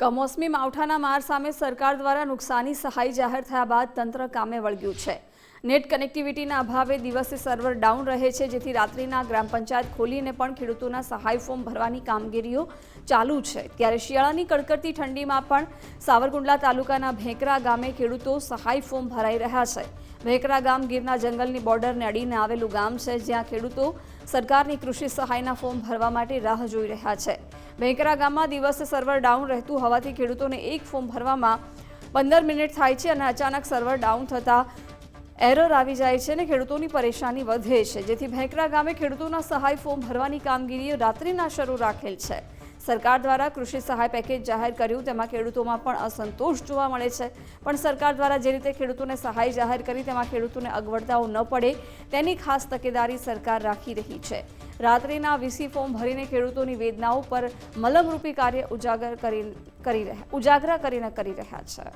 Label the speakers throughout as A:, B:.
A: કમોસમી માવઠાના માર સામે સરકાર દ્વારા નુકસાની સહાય જાહેર થયા બાદ તંત્ર કામે વળગ્યું છે. નેટ કનેક્ટિવિટીના અભાવે દિવસે સર્વર ડાઉન રહે છે, જેથી રાત્રિના ગ્રામ પંચાયત ખોલીને પણ ખેડૂતોના સહાય ફોર્મ ભરવાની કામગીરીઓ ચાલુ છે. ત્યારે શિયાળાની કડકડતી ઠંડીમાં પણ સાવરકુંડલા તાલુકાના ભેંકરા ગામે ખેડૂતો સહાય ફોર્મ ભરાઈ રહ્યા છે. ભેંકરા ગામ ગીરના જંગલની બોર્ડરને અડીને આવેલું ગામ છે, જ્યાં ખેડૂતો સરકારની કૃષિ સહાયના ફોર્મ ભરવા માટે રાહ જોઈ રહ્યા છે. ભેંકરા ગામમાં દિવસે સર્વર ડાઉન રહેતું હોવાથી ખેડૂતોને એક ફોર્મ ભરવામાં પંદર મિનિટ થાય છે અને અચાનક સર્વર ડાઉન થતાં એરર આવી જાય છે અને ખેડૂતોની પરેશાની વધે છે. જેથી ભેંકરા ગામે ખેડૂતોના સહાય ફોર્મ ભરવાની કામગીરી રાત્રિના શરૂ રાખેલ છે. સરકાર દ્વારા કૃષિ સહાય પેકેજ જાહેર કર્યું, તેમાં ખેડૂતોમાં પણ અસંતોષ જોવા મળે છે. પણ સરકાર દ્વારા જે રીતે ખેડૂતોને સહાય જાહેર કરી, તેમાં ખેડૂતોને અગવડતાઓ ન પડે, તેની ખાસ તકેદારી સરકાર રાખી રહી છે. રાત્રિના વીસી ફોર્મ ભરીને ખેડૂતોની વેદનાઓ પર મલમરૂપી કાર્ય ઉજાગર કરી કરી રહ્યા, ઉજાગરા કરીને કરી રહ્યા છે.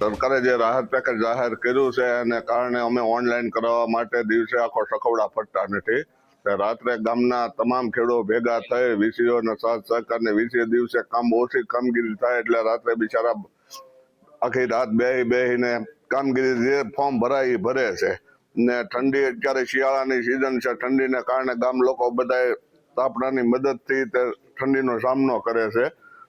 B: સરકારે જે રાહત પેકેજ જાહેર કર્યું છે, એને કારણે અમે ઓનલાઈન કરાવવા માટે દિવસે આખો સખવડા ફરતા નથી. રાત્રે ગામના તમામ ખેડૂતો ભેગા થઈ વીસીઓના સાથ સહકારને વીસી દિવસે કામ ઓછી કામગીરી થાય એટલે રાત્રે બિચારા આખી રાત બેહી બેહીને કામગીરી જે ફોર્મ ભરાય ભરે છે. ને ઠંડી અત્યારે શિયાળાની સિઝન છે, ઠંડીને કારણે ગામ લોકો બધાએ તાપણાની મદદથી તે ઠંડીનો સામનો કરે છે.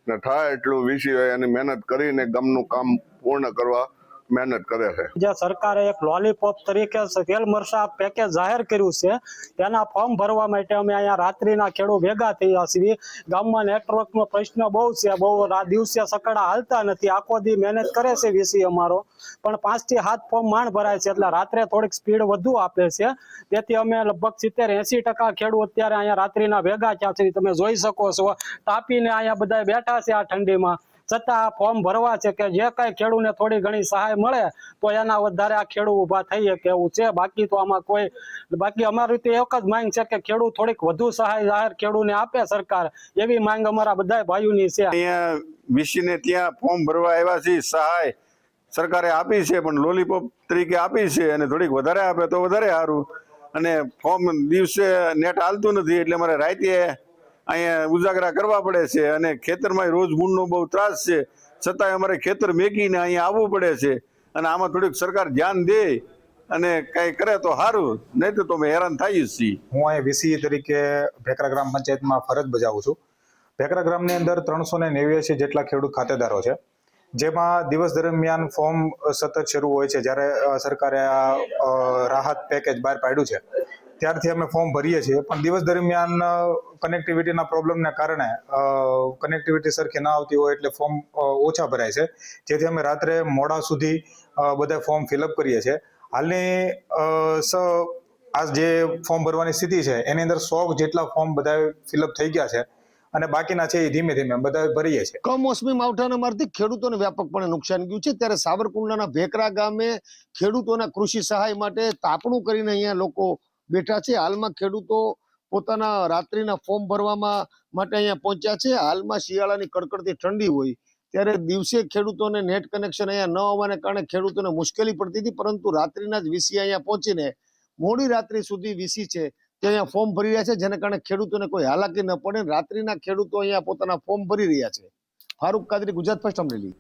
B: ને થાય એટલું વીસી એની મહેનત કરીને ગામનું કામ પૂર્ણ કરવા મહેનત કરે છે.
C: જે સરકારે એક લોલીપોપ તરીકે તેલ મરસા પેકેજ જાહેર કર્યું છે, તેના ફોર્મ ભરવા માટે અમે અહીંયા રાત્રિના ખેડૂ ભેગા થયા છીએ. ગામમાં નેટવર્કનો પ્રશ્ન બહુ છે, બહુ દિવસે સકડા હાલતા નથી. આખો દી મહેનત કરે છે વીસી અમારો. પણ પાંચથી સાત ફોર્મ માંડ ભરાય છે, એટલે રાત્રે થોડીક સ્પીડ વધુ આપે છે. તેથી અમે લગભગ સિત્તેર, એસી ટકા ખેડૂત અત્યારે અહીંયા રાત્રિના ભેગા થયા છે. તમે જોઈ શકો છો. તાપીને અહીંયા બધા બેઠા છે આ ઠંડીમાં. છતાં આ ફોર્મ ભરવા છે કે જે કઈ ખેડૂને થોડી ઘણી સહાય મળે, તો એના વધારે આ ખેડૂત ઊભા થઈ શકે એવું છે? બાકી તો આમાં કોઈ, બાકી અમારી તો એક જ માંગ છે કે ખેડૂત થોડીક વધુ સહાય જાહેર ખેડૂને આપે સરકાર, એવી માંગ અમારા બધા ભાઈઓની છે.
D: અહીંયા વીસીને ત્યાં ફોર્મ ભરવા આવ્યા છે, સહાય સરકારે આપી છે, પણ લોલીપોપ તરીકે આપી છે અને થોડીક વધારે આપે તો વધારે સારું. અને ફોર્મ દિવસે નેટ હાલતું નથી, એટલે મારે રાતે અહીંયા ઉજાગરા કરવા પડે છે અને ખેતરમાં રોજ મૂળનો બહુ ત્રાસ છે. છતાંય અમારે ખેતર મેકીને અહીંયા આવવું પડે છે અને આમાં થોડીક સરકાર ધ્યાન દે અને કઈ કરે તો સારું, નહીં તો તમે હેરાન થઈ જ છીએ.
E: હું અહીં વીસી તરીકે ભેકરા ગ્રામ પંચાયતમાં ફરજ બજાવું છું. ભેકરા ગ્રામની અંદર ત્રણસો ને નેવ્યાસી જેટલા ખેડૂત ખાતેદારો છે. જેમાં દિવસ દરમિયાન ફોર્મ સતત શરૂ હોય છે, જ્યારે સરકારે આ રાહત પેકેજ બહાર પાડ્યું છે. ત્યારથી અમે ફોર્મ ભરીએ છીએ. પણ દિવસ દરમિયાન કનેક્ટિવિટીના પ્રોબ્લેમને કારણે કનેક્ટિવિટી સરખી ના આવતી હોય એટલે ફોર્મ ઓછા ભરાય છે. જેથી અમે રાત્રે મોડા સુધી બધા ફોર્મ ફિલઅપ કરીએ છીએ. હાલની સ આ જે ફોર્મ ભરવાની સ્થિતિ છે, એની અંદર સો જેટલા ફોર્મ બધા ફિલઅપ થઈ ગયા છે અને બાકીના છે એ ધીમે ધીમે બધા ભરીએ છીએ.
F: કમોસમી માવઠાના મારથી ખેડૂતોને વ્યાપકપણે નુકસાન ગયું છે. ત્યારે સાવરકુંડલાના ભેકરા ગામે ખેડૂતોના કૃષિ સહાય માટે તાપણું કરીને અહીંયા લોકો બેઠા છે. હાલમાં ખેડૂતો પોતાના રાત્રિના ફોર્મ ભરવામાં માટે અહીંયા પહોંચ્યા છે. હાલમાં શિયાળાની કડકડતી ઠંડી હોય ત્યારે દિવસે ખેડૂતોને નેટ કનેક્શન અહીંયા ન હોવાને કારણે ખેડૂતોને મુશ્કેલી પડતી હતી, પરંતુ રાત્રિના જ વીસી અહીંયા પહોંચીને મોડી રાત્રિ સુધી વીસી છે તે અહીંયા ફોર્મ ભરી રહ્યા છે, જેને કારણે ખેડૂતોને કોઈ હાલાકી ન પડે. રાત્રિના ખેડૂતો અહીંયા પોતાના ફોર્મ ભરી રહ્યા છે. ફારૂક કાદરી, ગુજરાત ફર્સ્ટ અમરેલી.